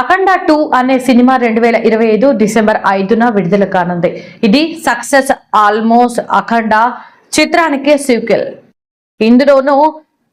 అఖండ two అనే cinema రెండు వేల ఇరవై ఐదు డిసెంబర్ ఐదున విడుదల కానుంది. ఇది సక్సెస్ ఆల్మోస్ట్ అఖండ చిత్రానికి సీక్వెల్. ఇందులోనూ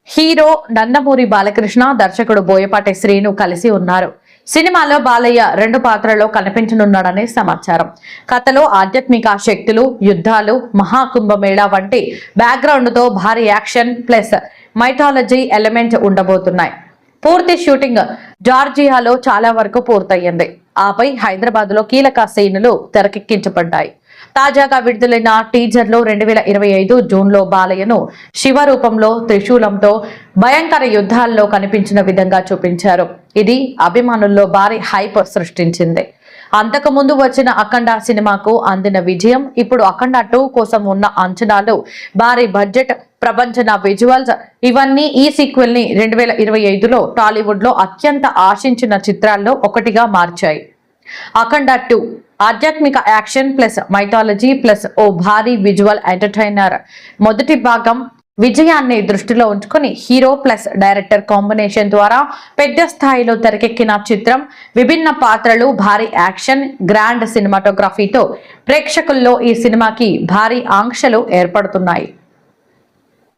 హీరో నందమూరి బాలకృష్ణ దర్శకుడు బోయపాటి శ్రీను కలిసి ఉన్నారు. సినిమాలో బాలయ్య రెండు పాత్రలో కనిపించనున్నాడని సమాచారం. కథలో ఆధ్యాత్మిక శక్తులు యుద్ధాలు మహాకుంభమేళా వంటి బ్యాక్గ్రౌండ్తో భారీ యాక్షన్ ప్లస్ మైథాలజీ ఎలిమెంట్ ఉండబోతున్నాయి. పూర్తి షూటింగ్ జార్జియాలో చాలా వరకు పూర్తయింది. ఆపై హైదరాబాద్లో కీలక సీన్లు తెరకెక్కించబడ్డాయి. తాజాగా విడుదలైన టీజర్లో రెండు వేల ఇరవై ఐదు జూన్లో బాలయ్యను శివ రూపంలో త్రిశూలంతో భయంకర యుద్ధాల్లో కనిపించిన విధంగా చూపించారు. ఇది అభిమానుల్లో భారీ హైప్ సృష్టించింది. అంతకు ముందు వచ్చిన అఖండ సినిమాకు అందిన విజయం ఇప్పుడు అఖండ టూ కోసం ఉన్న అంచనాలు భారీ బడ్జెట్ ప్రపంచన విజువల్స్. ఇవన్నీ ఈ సీక్వెల్ని రెండు వేల ఇరవై ఐదులో టాలీవుడ్లో అత్యంత ఆశించిన చిత్రాల్లో ఒకటిగా మార్చాయి. అఖండ టూ ఆధ్యాత్మిక యాక్షన్ ప్లస్ మైథాలజీ ప్లస్ ఓ భారీ విజువల్ ఎంటర్టైనర్. మొదటి భాగం విజయాన్ని దృష్టిలో ఉంచుకొని హీరో ప్లస్ డైరెక్టర్ కాంబినేషన్ ద్వారా పెద్ద స్థాయిలో తెరకెక్కిన చిత్రం. విభిన్న పాత్రలు భారీ యాక్షన్ గ్రాండ్ సినిమాటోగ్రఫీతో ప్రేక్షకుల్లో ఈ సినిమాకి భారీ ఆంక్షలు ఏర్పడుతున్నాయి.